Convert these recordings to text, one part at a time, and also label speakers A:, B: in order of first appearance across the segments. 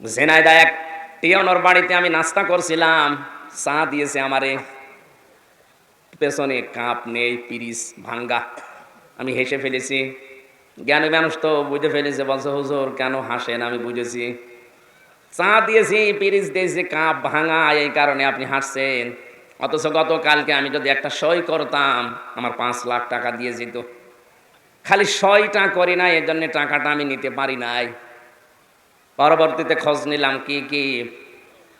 A: ঝেনাইদা এক টিয়নর বাড়িতে আমি নাস্তা করছিলাম, চা দিয়েছে আমারে। পেছনে কাপ নেই, পিরিস ভাঙ্গা। আমি হেসে ফেলেছি, জ্ঞানী মানুষ তো বুঝে ফেলেছে। বলছে, হুজুর, কেন হাসেন? আমি বুঝেছি, চা দিয়েছি, পিরিস দিয়েছি, কাপ ভাঙা, এই কারণে আপনি হাসছেন। অথচ গতকালকে আমি যদি একটা সই করতাম, আমার পাঁচ লাখ টাকা দিয়ে যেত। খালি সইটা করি না এর জন্য টাকাটা আমি নিতে পারি নাই। পরবর্তীতে খোঁজ নিলাম কি কি।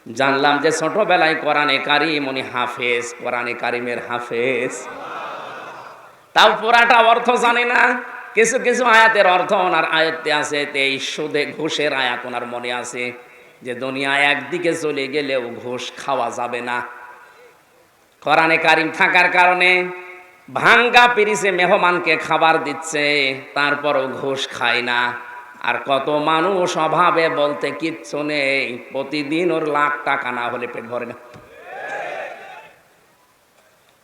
A: জানলাম যে ছোটবেলায় কোরআনে কারিম, উনি হাফেজ, কোরআনে কারিমের হাফেজ। তাও পুরাটা অর্থ জানে না। কিছু কিছু আয়াতের অর্থ ওনার আয়ত্তে আছে এই সুদে ঘুষের আয়াত ওনার মনে আছে, যে দুনিয়া একদিকে চলে গেলেও ঘুষ খাওয়া যাবে না। কোরআনে কারিম থাকার কারণে ভাঙ্গা পিরিসে মেহমানকে খাবার দিচ্ছে, তারপরও ঘুষ খায় না। আর কত মানুষ অভাবে বলতে কিচ্ছু নেই। প্রতিদিন ওর লাখ টাকা না হলে পেট ভরে না।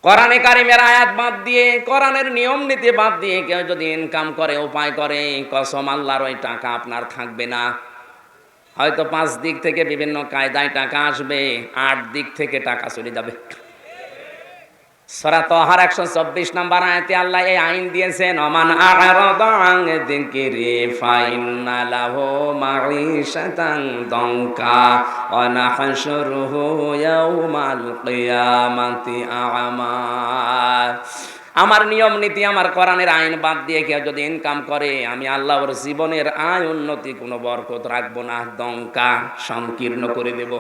A: কোরআনে কারিমের আয়াত বাদ দিয়ে, কোরআনের নিয়ম নীতি বাদ দিয়ে কেউ যদি ইনকাম করে, উপায় করে, কসম আল্লাহর ওই টাকা আপনার থাকবে না। হয়তো পাঁচ দিক থেকে বিভিন্ন কায়দায় টাকা আসবে, আট দিক থেকে টাকা চলে যাবে। সরা একশো চব্বিশ নম্বর আয়তে আল্লাহ এই আইন দিয়েছেন অমান দঙ্কা আমার নিয়ম নীতি, আমার কোরআনের আইন বাদ দিয়ে কেউ যদি ইনকাম করে, আমি আল্লাহ ওর জীবনের আয় উন্নতি কোনো বরকত রাখব না দঙ্কা সংকীর্ণ করে দেব।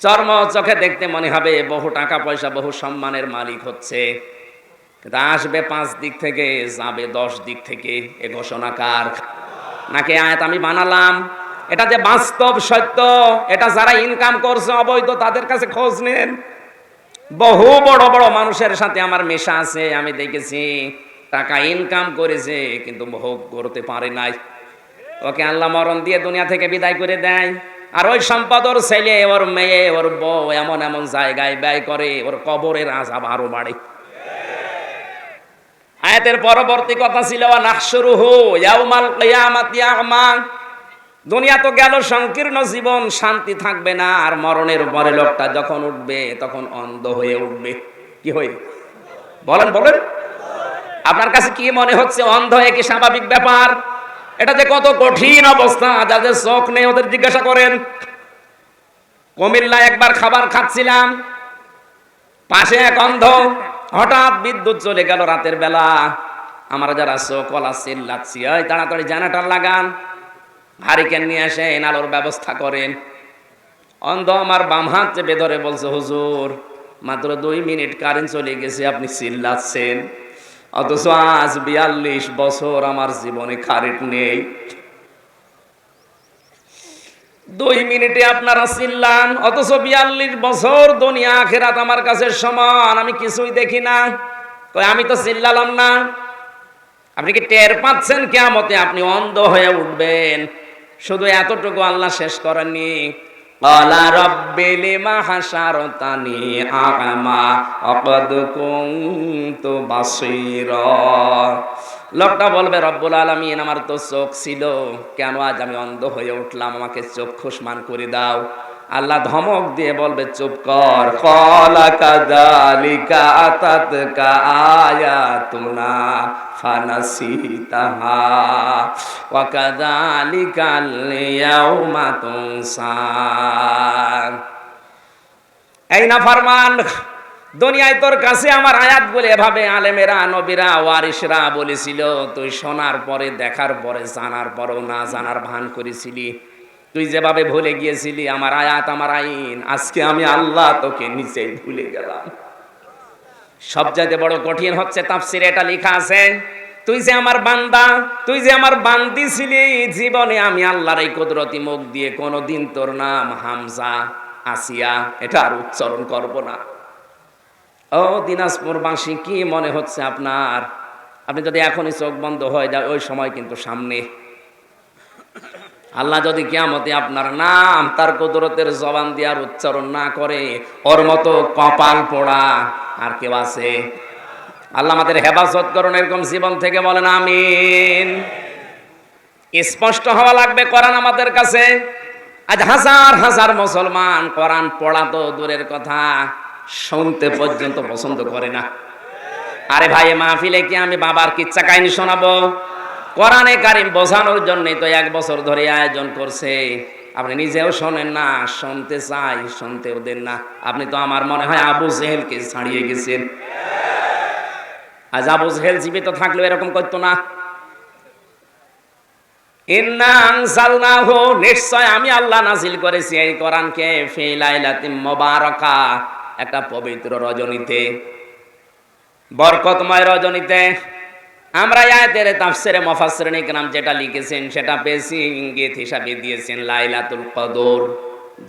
A: চর্ম চোখে দেখতে মনে হবে, বহু টাকা পয়সা, বহু সম্মানের মালিক হচ্ছে। কিন্তু আসবে পাঁচ দিক থেকে, যাবে দশ দিক থেকে, এ ঘোষণা কার? নাকি আয়াত আমি বানালাম? এটা যে বাস্তব সত্য, এটা যারা ইনকাম করছে অবৈধ, তাদের কাছে খোঁজ নেন। বহু বড় বড় মানুষের সাথে আমার মেশা আছে, আমি দেখেছি। টাকা ইনকাম করেছে, কিন্তু ভোগ করতে পারে নাই। ওকে আল্লাহ মরণ দিয়ে দুনিয়া থেকে বিদায় করে দেয়। আর ওই সম্পদ ওর ছেলে, ওর মেয়ে, ওর বউ এমন এমন জায়গায় ব্যয় করে, ওর কবরের আজাব আরও বাড়ে। আয়াতের পরবর্তী কথা ছিল নাহসুরু হু ইয়াউমাল কিয়ামাতি আ'মা দুনিয়া তো গেল সংকীর্ণ জীবন, শান্তি থাকবে না, আর মরণের পরে লোকটা যখন উঠবে, তখন অন্ধ হয়ে উঠবে। কি হয়ে? বলেন বলেন। আপনার কাছে কি মনে হচ্ছে, অন্ধ হয়ে কি স্বাভাবিক ব্যাপার? এটা যে কত কঠিন অবস্থা যাদের চোখ নেই ওদের জিজ্ঞাসা করেন। কুমিল্লা একবার খাবার খাচ্ছিলাম, পাশে এক অন্ধ, হঠাৎ বিদ্যুৎ চলে গেল রাতের বেলা। আমরা যারা চোখ কলা চিল্লাচ্ছি ওই তাড়াতাড়ি জানাটার লাগান। হারিকেন নিয়ে আসে আলোর ব্যবস্থা করেন। অন্ধ আমার বাম হাত চেপে ধরে বলছে, হুজুর, মাত্র দুই মিনিট কারেন্ট চলে গেছে, আপনি চিল্লাচ্ছেন অথচ আজ বিয়াল্লিশ বছর আমার জীবনে কারেন্ট নেই। দুই মিনিটে আপনারা চিল্লান, অথচ বিয়াল্লিশ বছর দুনিয়া আখেরাত আমার কাছে সমান, আমি কিছুই দেখি না। আমি তো চিল্লালাম না। আপনি কি টের পাচ্ছেন কেমতে আপনি অন্ধ হয়ে উঠবেন? শুধু এতটুকু আল্লাহ শেষ করেননি। قال رب لما حشرتني أعمى وقد كنت بصيرا লোকটা বলবে রব্বুল আলমিন আমার তো চোখ ছিল কেন আজ আমি অন্ধ হয়ে উঠলাম আমাকে চক্ষুষ্মান করে দাও আল্লাহ ধমক দিয়ে বলবে, চুপ কর। তুনসা। এই না ফরমান, দুনিয়ায় তোর কাছে আমার আয়াত বলে এভাবে আলেমেরা, নবীরা ওয়ারিসরা বলেছিল, তুই শোনার পরে, দেখার পরে, জানার পরেও না জানার ভান করেছিলি। তুই যেভাবে ভুলে গিয়েছিলি আমার আয়াত, আমার আইন, আজকে আমি আল্লাহ তোকে নিচেই ভুলে গেলাম। সবচাইতে বড় কঠিন হচ্ছে তাফসিরে এটা লেখা আছে, তুই যে আমার বান্দা, তুই যে আমার বান্দি ছিলি, জীবনে আমি আল্লাহর এই কুদরতি মুখ দিয়ে কোনোদিন তোর নাম হামজা, আসিয়া এটা আর উচ্চারণ করব না। ও দিনাজপুর দিনাজপুরবাসী কি মনে হচ্ছে আপনার? আপনি যদি এখনই চোখ বন্ধ হয়ে যায়, ওই সময় কিন্তু সামনে আল্লাহ যদি কিয়ামতে আপনার নাম, তার কুদরতের জবান দিয়ে আর উচ্চারণ না করে, ওর মতো কপাল পোড়া আর কেউ আছে? আল্লাহ আমাদের হেফাজত করুন, এরকম জীবন থেকে বলেন আমিন। স্পষ্ট হওয়া লাগবে কোরআন আমাদের কাছে। আজ হাজার হাজার মুসলমান কোরআন পড়া তো দূরের কথা, শুনতে পর্যন্ত পছন্দ করে না। আরে ভাই, মাহফিলে কি আমি বাবার কিচ্ছা কাহিনী শোনাবো? কোরআনে কারিম বোঝানোর জন্যই তো এক বছর ধরে আয়োজন করছে। আপনি নিজেও শোনেন না, শুনতে চাই শুনতেও দেন না। আপনি তো আমার মনে হয় আবু জেহেলকে ছাড়িয়ে গেছেন। আজ আবু জেহেল জীবিত থাকলেও এরকম করতো না। নিশ্চয় আমি আল্লাহ নাজিল করেছি এই কোরআনকে মুবারাকা, একটা পবিত্র রজনীতে, বরকতময় রজনীতে। আমরা আয়াতের তাফসিরে মুফাসসিরিন ইকরাম যেটা লিখেছেন, সেটা পেয়েছি, ইঙ্গিত হিসাবে দিয়েছেন লাইলাতুল কদর,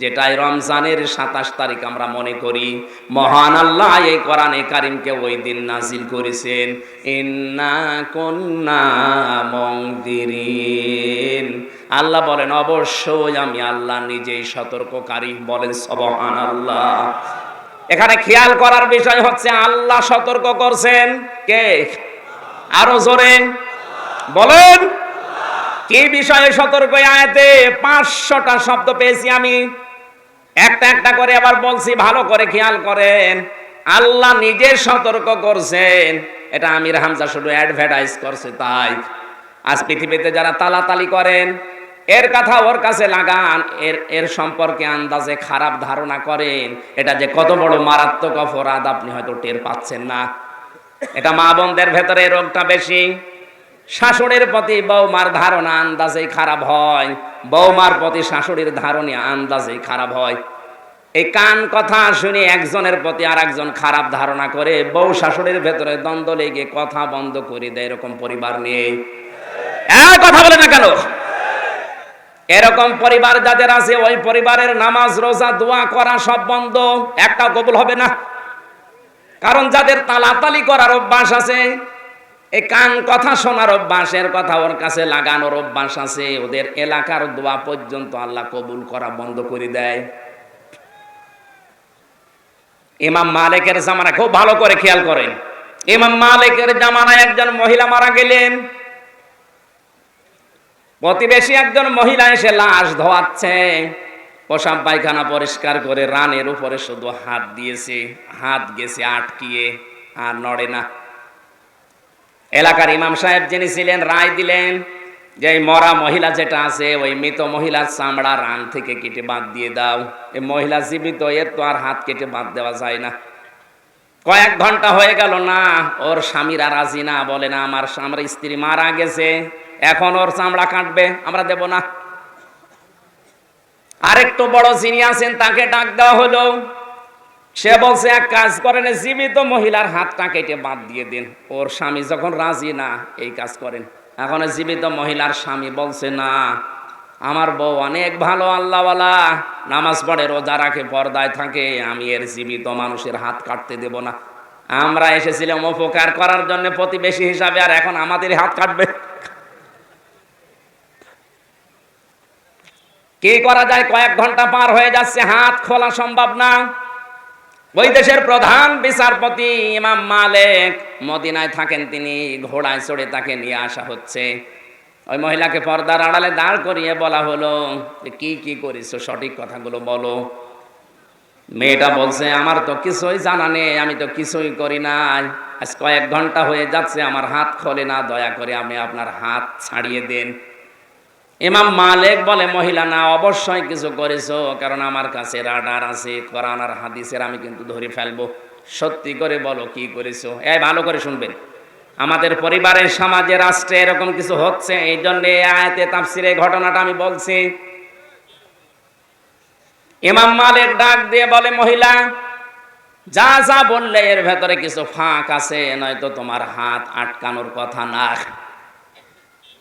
A: যেটাই রমজানের সাতাশ তারিখ আমরা মনে করি। মহান আল্লাহ এই কোরআনে কারিমকে ওই দিন নাজিল করেছেন, ইন্না কন্যা মংদিরিন আল্লাহ বলেন, অবশ্যই আমি আল্লাহ নিজেই সতর্ককারী। বলেন সবহান আল্লাহ এখানে খেয়াল করার বিষয় হচ্ছে, আল্লাহ সতর্ক করছেন কে? আরও জোরে। বলেন, কি বিষয়ে সতর্ক আয়াতে পাঁচশোটা শব্দ পেয়েছি আমি? একটা একটা করে আবার বলছি, ভালো করে খেয়াল করেন। আল্লাহ নিজে সতর্ক করছেন। এটা আমির হামজা শুধু অ্যাডভার্টাইজ করছে তাই। আজ পৃথিবীতে যারা তালাতালি করেন, এর কথা ওর কাছে লাগান, এর এর সম্পর্কে আন্দাজে খারাপ ধারণা করেন। এটা যে কত বড় মারাত্মক অপরাধ আপনি হয়তো টের পাচ্ছেন না। এটা মা বোনদের ভেতরে রোগটা বেশি। শাশুড়ির প্রতি বৌমার ধারণা আন্দাজেই খারাপ হয়। বৌমার প্রতি শাশুড়ির ধারণা আন্দাজেই খারাপ হয়। এই কান কথা শুনে একজনের প্রতি আর একজন খারাপ ধারণা করে বউ শাশুড়ির ভেতরে দ্বন্দ্ব লেগে কথা বন্ধ করে দেয় এরকম পরিবার নিয়ে। এক কথা বলে না কেন? এরকম পরিবার যাদের আছে, ওই পরিবারের নামাজ, রোজা, দোয়া করা সব বন্ধ। একটা কবুল হবে না। কারণ যাদের তালাতালি করার অভ্যাস আছে এই কান কথা শোনার অভ্যাসের কথা ওর কাছে লাগানোর অভ্যাস আছে, ওদের এলাকার দোয়া পর্যন্ত আল্লাহ কবুল করা বন্ধ করে দেয়। ইমাম মালিকের জামানা খুব ভালো করে খেয়াল করেন। ইমাম মালিকের জামানায় একজন মহিলা মারা গেলেন। প্রতিবেশী একজন মহিলা এসে লাশ ধোয়াচ্ছে। পোশাক পায়খানা পরিষ্কার করে রানের উপরে শুধু হাত দিয়েছে, হাত গেছে আটকিয়ে আর নড়ে না। এলাকার ইমাম সাহেব যিনি ছিলেন, রায় দিলেন যে মরা মহিলা যেটা আছে, ওই মৃত মহিলার চামড়া রান থেকে কেটে বাদ দিয়ে দাও। এই মহিলা জীবিত, এর তো আর হাত কেটে বাদ দেওয়া যায় না। কয়েক ঘণ্টা হয়ে গেল, না, ওর স্বামীরা রাজি না, বলে না, আমার আমার স্ত্রী মারা গেছে, এখন ওর চামড়া কাটবে, আমরা দেব না। আরেকটু বড় যিনি আছেন, তাকে ডাক দেওয়া হলো। সে বলছে, এক কাজ করেন জীবিত মহিলার হাতটা কেটে বাদ দিয়ে দিন। ওর স্বামী যখন রাজি না, এই কাজ করেন। এখন জীবিত মহিলার স্বামী বলছে, না, আমার বউ অনেক ভালো আল্লাহওয়ালা। নামাজ পড়ে, রোজা রাখে, পর্দায় থাকে। আমি এর জীবিত মানুষের হাত কাটতে দেব না। আমরা এসেছিলাম উপকার করার জন্য প্রতিবেশী হিসাবে, আর এখন আমাদের হাত কাটবে। কি করা যায়? কয়েক ঘণ্টা পার হয়ে যাচ্ছে, হাত খোলা সম্ভব না। ওই দেশের প্রধান বিচারপতি ইমাম মালেক মদিনায় থাকেন, তিনি ঘোড়ায় চড়ে তাকে নিয়ে আসা হচ্ছে। ওই মহিলাকে পর্দার আড়ালে দাঁড় করিয়ে বলা হলো, যে কি কি করেছ? সঠিক কথাগুলো বলো। মেয়েটা বলছে, আমার তো কিছুই জানা নেই, আমি তো কিছুই করি নাই। আজ কয়েক ঘণ্টা হয়ে যাচ্ছে, আমার হাত খোলে না, দয়া করে আপনি আপনার হাত ছাড়িয়ে দেন। ইমাম মালিক বলে, মহিলা, না, অবশ্যই কিছু করেছ, কারণ আমার কাছে রাডার আছে, কোরআন আর হাদিসের আমি কিন্তু ধরে ফেলব। সত্যি করে বলো কি করেছ? এই ভালো করে শুনবেন। আমাদের পরিবারের সমাজে, রাষ্ট্রে এরকম কিছু হচ্ছে, এই জন্য আয়াতে, তাফসিরে ঘটনাটা আমি বলছি। ইমাম মালিক ডাক দিয়ে বলে, মহিলা, যা যা বললে এর ভেতরে কিছু ফাঁক আছে, নয়তো তোমার হাত আটকানোর কথা না।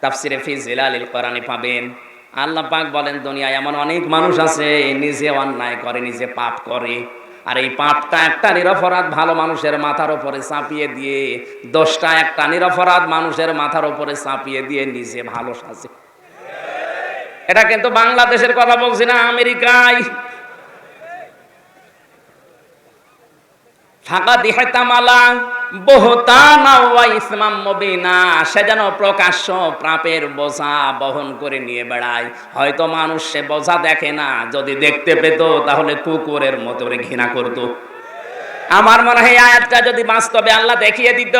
A: তাফসিরে ফি জিলালিল কোরআনে পাবেন। আল্লাহ পাক বলেন, দুনিয়ায় এমন অনেক মানুষ আছে, নিজে অন্যায় করে, নিজে পাপ করে। আর এই পাপটা একটা নিরপরাধ ভালো মানুষের মাথার উপরে চাপিয়ে দিয়ে, দশটা একটা নিরপরাধ মানুষের মাথার উপরে চাপিয়ে দিয়ে নিজে ভালো সাজে। এটা কিন্তু বাংলাদেশের কথা বলছি না, আমেরিকায়। ফাঁকা দিহাতামালা সে যেন প্রকাশ্য প্রাপের বোঝা বহন করে নিয়ে বেড়ায়। হয়তো মানুষ সে বোঝা দেখে না, যদি দেখতে পেত তাহলে কুকুরের মতো ঘৃণা করত। আমার মনে হয় আয়াতটা যদি বাস্তবে আল্লাহ দেখিয়ে দিত,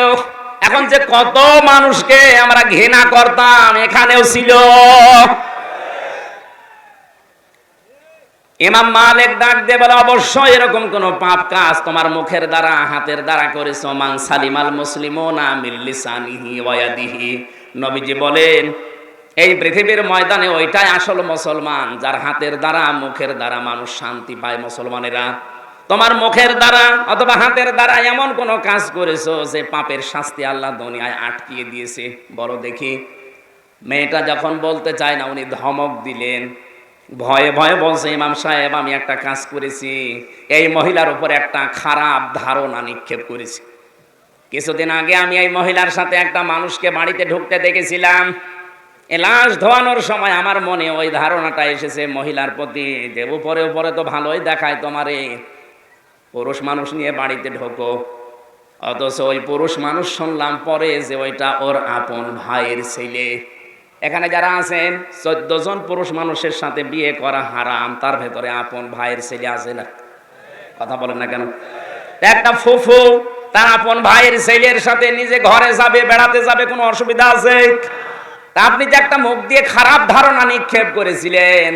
A: এখন যে কত মানুষকে আমরা ঘৃণা করতাম, এখানেও ছিল। ইমাম মালিক ডাক দিয়ে বলে, অবশ্যই এরকম কোন পাপ কাজ তোমার মুখের দ্বারা, হাতের দ্বারা করেছ। মান সালিমাল মুসলিমুনা মিন লিসানিহি ওয়া ইয়াদিহি। নবীজি বলেন, এই পৃথিবীর ময়দানে ওইটাই আসল মুসলমান, যার হাতের দ্বারা, মুখের দ্বারা মানুষ শান্তি পায় মুসলমানেরা। তোমার মুখের দ্বারা অথবা হাতের দ্বারা এমন কোন কাজ করেছ, যে পাপের শাস্তি আল্লাহ দুনিয়ায় আটকিয়ে দিয়েছে। বড় দেখি, মেয়েটা যখন বলতে চায় না, উনি ধমক দিলেন ভয়ে ভয়ে বলছে, ইমাম সাহেব, আমি একটা কাজ করেছি। এই মহিলার উপর একটা খারাপ ধারণা নিক্ষেপ করেছি। কিছুদিন আগে আমি এই মহিলার সাথে একটা মানুষকে বাড়িতে ঢুকতে দেখেছিলাম। লাশ ধোয়ানোর সময় আমার মনে ওই ধারণাটা এসেছে মহিলার প্রতি যে, উপরে উপরে তো ভালোই দেখায় তোমারে। পুরুষ মানুষ নিয়ে বাড়িতে ঢোকো। অথচ ওই পুরুষ মানুষ শুনলাম পরে যে, ওইটা ওর আপন ভাইয়ের ছেলে। এখানে যারা আছেন, চোদ্দ জন পুরুষ মানুষের সাথে বিয়ে করা হারাম, তার ভেতরে আপন ভাইয়ের ছেলে আছে না? কথা বলেন না কেন? একটা ফুফু, তার আপন ভাইয়ের ছেলের সাথে নিজে ঘরে যাবে, বেড়াতে যাবে, কোনো অসুবিধা আছে? আপনি যে একটা মুখ দিয়ে খারাপ ধারণা নিক্ষেপ করেছিলেন,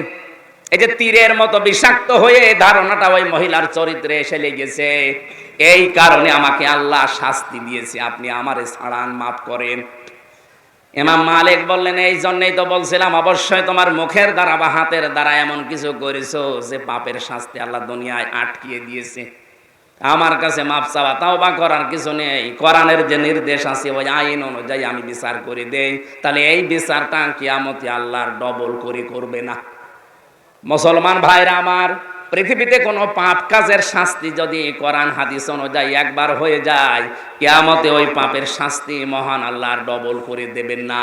A: এই যে তীরের মতো বিষাক্ত হয়ে ধারণাটা ওই মহিলার চরিত্রে এসে লেগেছে, এই কারণে আমাকে আল্লাহ শাস্তি দিয়েছে, আপনি আমারে ছাড়ান মাফ করেন। ইমাম মালিক বললেন, এই জন্যই তো বলছিলাম, অবশ্যই তোমার মুখের দ্বারা বা হাতের দ্বারা এমন কিছু করেছ যে পাপের শাস্তি আল্লাহ দুনিয়ায় আটকিয়ে দিয়েছে। আমার কাছে মাপ চাওয়া তাও বা করার কিছু নেই। কোরআনের যে নির্দেশ আছে, ওই আইন অনুযায়ী আমি বিচার করে দেই। তাহলে এই বিচারটা কিয়ামতি আল্লাহর ডবল করে করবে না। মুসলমান ভাইরা আমার পৃথিবীতে কোনো পাপ কাজের শাস্তি যদি কোরআন, হাদিস অনুযায়ী একবার হয়ে যায়, কেয়ামতে ওই পাপের শাস্তি মহান আল্লাহর ডবল করে দেবেন না।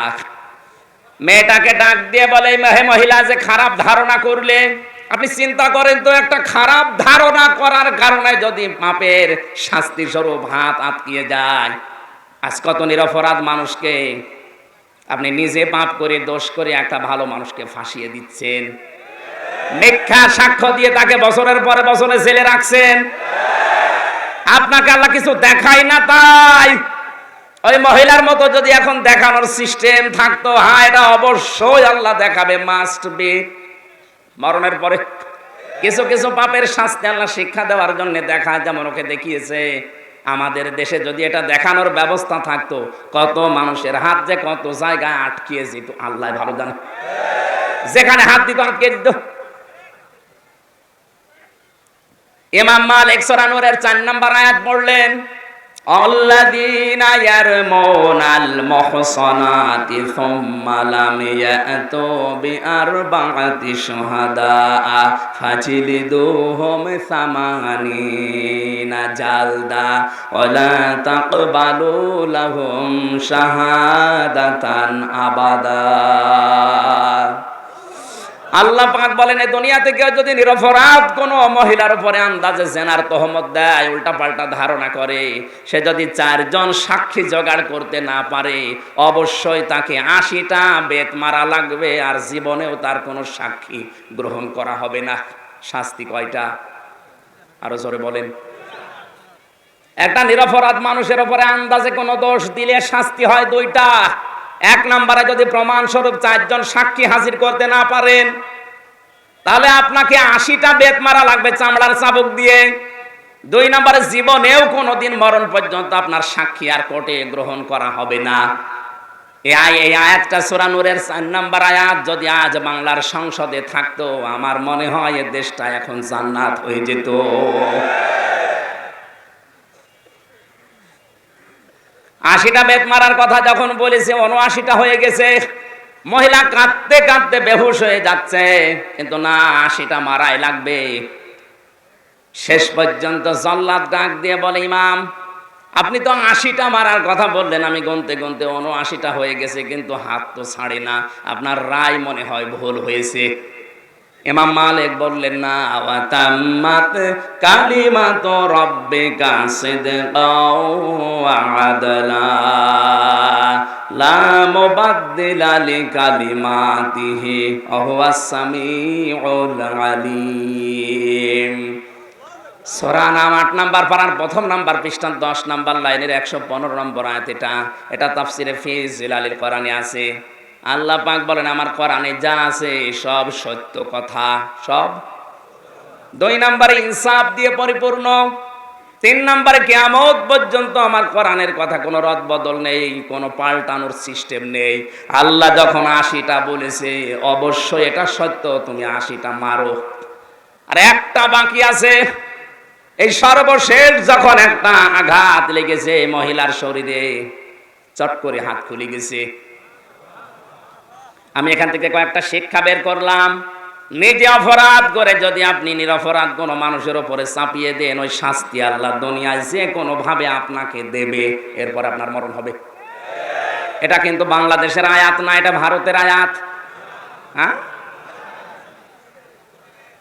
A: মেয়েটাকে ডাক দিয়ে বলে মেহে মহিলা, যে খারাপ ধারণা করলে, আপনি চিন্তা করেন তো, একটা খারাপ ধারণা করার কারণে যদি পাপের শাস্তি স্বরূপ হাত আটকিয়ে যায়। আজ কত নিরপরাধ মানুষকে আপনি নিজে পাপ করে, দোষ করে একটা ভালো মানুষকে ফাঁসিয়ে দিচ্ছেন। মিথ্যা সাক্ষ্য দিয়ে তাকে বছরের পরে বছরে জেলে রাখছেন। আপনাকে আল্লাহ কিছু দেখায় না তাই? ওই মহিলার মতো যদি এখন দেখানোর সিস্টেম থাকতো হ্যাঁ এটা অবশ্যই আল্লাহ দেখাবে মাস্ট বি মরণের পরে কিছু কিছু পাপের শাস্তি আল্লাহ শিক্ষা দেওয়ার জন্য দেখা যেমন ওকে দেখিয়েছে, আমাদের দেশে যদি এটা দেখানোর ব্যবস্থা থাকতো, কত মানুষের হাত যে কত জায়গায় আটকিয়ে যেত, আল্লাহ ভালো জানে। যেখানে হাত দিত আটকে দিত। ইমাম মালিক সরানুরের চার নাম্বার আয়াত পড়লেন الذين يرمون المحصنات ثم لم يأتوا بأربعة شهداء فاجلدوهم ثمانين جلدا ولا تقبلوا لهم شهادة أبدا আল্লাহ পাক বলেন এই দুনিয়া থেকে যদি নিরপরাধ কোনো মহিলার উপরে আন্দাজে জেনার তহমত দেয় উল্টা পাল্টা ধারণা করে, সে যদি চারজন সাক্ষী জোগাড় করতে না পারে, অবশ্যই তাকে আশিটা বেত মারা লাগবে আর জীবনেও তার কোনো সাক্ষী গ্রহণ করা হবে না। শাস্তি কয়টা? আরও জোরে বলেন। একটা নিরপরাধ মানুষের উপরে আন্দাজে কোনো দোষ দিলে শাস্তি হয় দুইটা। এক নম্বরে যদি প্রমাণ স্বরূপ চারজন সাক্ষী হাজির করতে না পারেন, তাহলে আপনাকে আশিটা বেত মারা লাগবে চামড়ার চাবুক দিয়ে। দুই নম্বরে জীবনেও কোনোদিন মরণ পর্যন্ত আপনার সাক্ষী আর কোর্টে গ্রহণ করা হবে না। এই আয়াতটা সুরানুরের চার নাম্বার আয়াত, যদি আজ বাংলার সংসদে থাকতো, আমার মনে হয় এ দেশটা এখন জান্নাত হয়ে যেত। আশিটা বেত মারার কথা যখন বলেছে, উনআশিটা হয়ে গেছে। মহিলা কাঁদতে কাঁদতে বেহুশ হয়ে যাচ্ছে। কিন্তু না, আশিটা মারাই লাগবে। শেষ পর্যন্ত জল্লাদ ডাক দিয়ে বলে, ইমাম, আপনি তো আশিটা মারার কথা বললেন। আমি গুনতে গুনতে আশিটা হয়ে গেছে, কিন্তু হাত তো ছাড়ে না। আপনার রায় মনে হয় ভুল হয়েছে। ইমাম মালিক বললেন, না ওয়াতাম্মাত কালিমাত রাব্বিকা সিদকাও আদলা। লা মুবাদদিলা লিকালিমাতিহি ওয়া হুয়াস সামিউল আলিম। সরা নাম আট নাম্বার পাড়ার প্রথম নাম্বার পৃষ্ঠান দশ নাম্বার লাইনের একশো পনেরো নম্বর আয়াত এটা। এটা তাফসিরে ফিজ জিলালিল কোরআনে আছে। আল্লাহ পাক বলেন, আমার কোরআনে যা আছে সব সত্য কথা। সব? দুই নাম্বারে ইনসাফ দিয়ে পরিপূর্ণ। তিন নাম্বারে কেয়ামত পর্যন্ত আমার কোরআনের কথা কোনো রদ বদল নেই, কোনো পাল্টানোর সিস্টেম নেই। আল্লাহ যখন আশিটা বলেছে, অবশ্যই এটা সত্য, তুমি আশিটা মারো। আর একটা বাকি আছে, এই সর্বশেষ যখন একটা আঘাত লেগেছে মহিলার শরীরে, চট করে হাত খুলে গেছে। আমি এখান থেকে কয়েকটা শিক্ষা বের করলাম। নিজে অপরাধ করে যদি আপনি নিরপরাধ কোনো মানুষের ওপরে চাপিয়ে দেন, ওই শাস্তি আল্লাহ দুনিয়ায় যে কোনো ভাবে আপনাকে দেবে, এরপর আপনার মরণ হবে। এটা কিন্তু বাংলাদেশের আয়াত না, এটা ভারতের আয়াত। হ্যাঁ?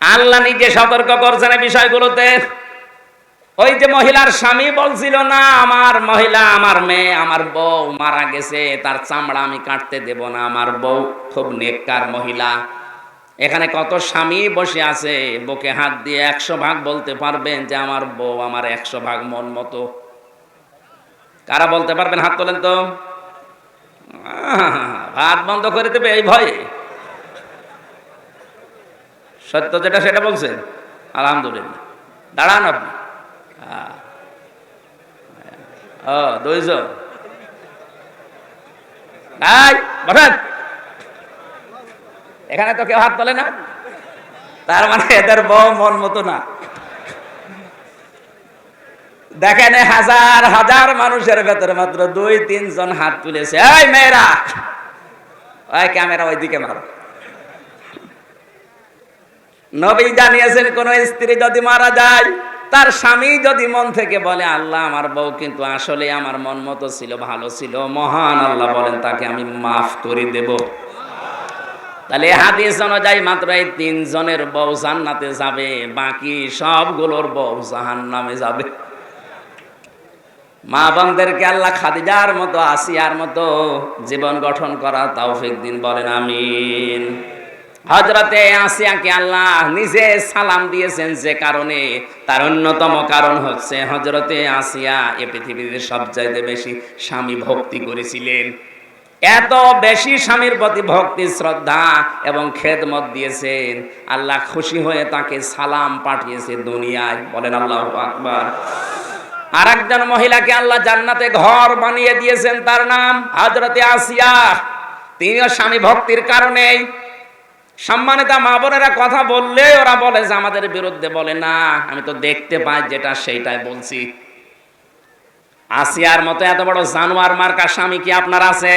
A: আল্লাহ নিজে সতর্ক করছেন এই বিষয়গুলোতে। ওই যে মহিলার স্বামী বলছিল, না, আমার মহিলা, আমার মেয়ে, আমার বউ মারা গেছে, তার চামড়া আমি কাটতে দেব না, আমার বউ খুব নেককার মহিলা। এখানে কত স্বামী বসে আছে, বুকে হাত দিয়ে একশো ভাগ বলতে পারবেন যে আমার বউ আমার একশো ভাগ মন মতো। কারা বলতে পারবেন, হাত তোলেন তো। হাত বন্ধ করে দেবে এই ভয়ে। সত্য যেটা, সেটা বলছেন। আলহামদুলিল্লাহ। দাঁড়ান আপনি। ও দুইজন এই, বসেন এখানে তো কেউ হাত তোলে না তার মানে এদের বউ মন মতো না দেখেন হাজার হাজার মানুষের ভেতরে মাত্র দুই তিনজন হাত তুলেছে এই মেয়েরা ওই ক্যামেরা ওইদিকে মারো নবী জানিয়েছেন কোন স্ত্রী যদি মারা যায় তার স্বামী যদি মন থেকে বলে, আল্লাহ, আমার বউ কিন্তু আসলে আমার মন মতো ছিল, ভালো ছিল, মহান আল্লাহ বলেন, তাকে আমি মাফ করে দেব। তাহলে হাদিস অনুযায়ী মাত্র এই তিনজনের বউ জান্নাতে যাবে, বাকি সবগুলোর বউ জাহান্নামে যাবে। মা বোনদেরকে আল্লাহ খাদিজার মতো, আসিয়ার মতো জীবন গঠন করা তৌফিক দিন, বলেন আমিন। হজরতে আসিয়াকে আল্লাহ নিজে সালাম দিয়েছেন যে কারণে তার অন্যতম কারণ হচ্ছে হজরতে আসিয়া এ পৃথিবীতে সবচাইতে বেশি স্বামী ভক্তি করেছিলেন। এত বেশি স্বামীর প্রতি ভক্তি, শ্রদ্ধা এবং খেদমত দিয়েছেন। আল্লাহ খুশি হয়ে তাকে সালাম পাঠিয়েছে দুনিয়ায়। বলেন আল্লাহ আকবার। আর একজন মহিলাকে আল্লাহ জান্নাতে ঘর বানিয়ে দিয়েছেন তার নাম হজরতে আসিয়া। তিনিও স্বামী ভক্তির কারণেই সম্মানিতা মা বোনেরা কথা বললে ওরা বলে যে আমাদের বিরুদ্ধে বলে, না, আমি তো দেখতে পাই যেটা সেইটাই বলছি। আসিয়ার মতো এত বড় জানোয়ার মার্কা স্বামী কি আপনার আছে?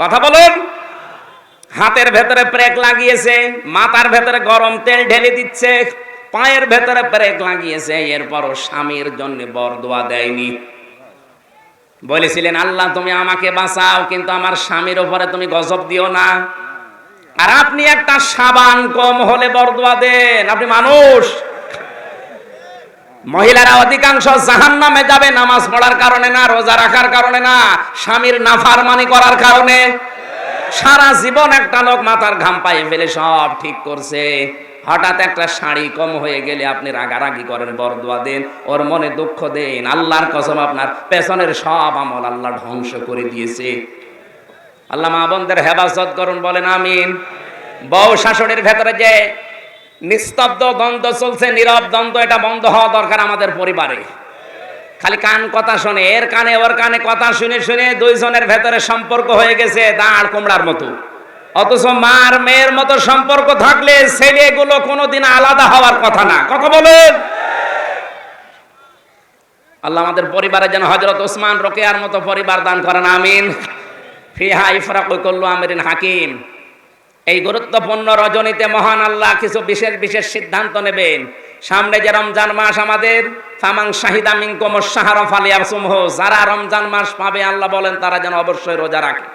A: কথা বলুন। হাতের ভেতরে ব্রেক লাগিয়েছে, মাথার ভেতরে গরম তেল ঢেলে দিচ্ছে, পায়ের ভেতরে ব্রেক লাগিয়েছে, এরপরও স্বামীর জন্য বরদোয়া দেয়নি। বলেছিলেন, আল্লাহ, তুমি আমাকে বাঁচাও, কিন্তু আমার স্বামীর ওপরে তুমি গজব দিও না। আর আপনি একটা সাবান কম হলে বরদোয়া দেন। আপনি মানুষ। মহিলারা অধিকাংশ জাহান নামে যাবে নামাজ পড়ার কারণে না, রোজা রাখার কারণে না, স্বামীর নাফারমানি করার কারণে। সারা জীবন একটা লোক মাথার ঘাম পায়ে ফেলে সব ঠিক করছে। হঠাৎ একটা শাড়ি কম হয়ে গেলে আপনি রাগারাগি করেন, বরদোয়া দেন, ওর মনে দুঃখ দেন। আল্লাহর কসম আপনার, পেছনের সব আমল আল্লাহ ধ্বংস করে দিয়েছে। আল্লাহ মা বোনদের হেফাজত করুন, বলেন আমিন। বউ শাশুড়ির ভেতরে যে নিস্তব্ধ দ্বন্দ্ব চলছে, নীরব দ্বন্দ্ব, এটা বন্ধ হওয়া দরকার আমাদের পরিবারে। খালি কান কথা শুনে, এর কানে ওর কানে কথা শুনে শুনে দুইজনের ভেতরে সম্পর্ক হয়ে গেছে, দাঁড় কুমড়ার মতো। অথচ মার মেয়ের মতো সম্পর্ক থাকলে ছেলেগুলো কোনোদিন আলাদা হওয়ার কথা না। কথা বলেন। আল্লাহ আমাদের পরিবারে যেন হজরত ওসমান রোকেয়ার মতো পরিবার দান করেন, আমিন। ফিহা ইফরাক হাকিম। এই গুরুত্বপূর্ণ রজনীতে মহান আল্লাহ কিছু বিশেষ বিশেষ সিদ্ধান্ত নেবেন। সামনে যে রমজান মাস আমাদের, ফামাং শাহিদা মিনকুম শাহর সুমহ যারা রমজান মাস পাবে, আল্লাহ বলেন তারা যেন অবশ্যই রোজা রাখে।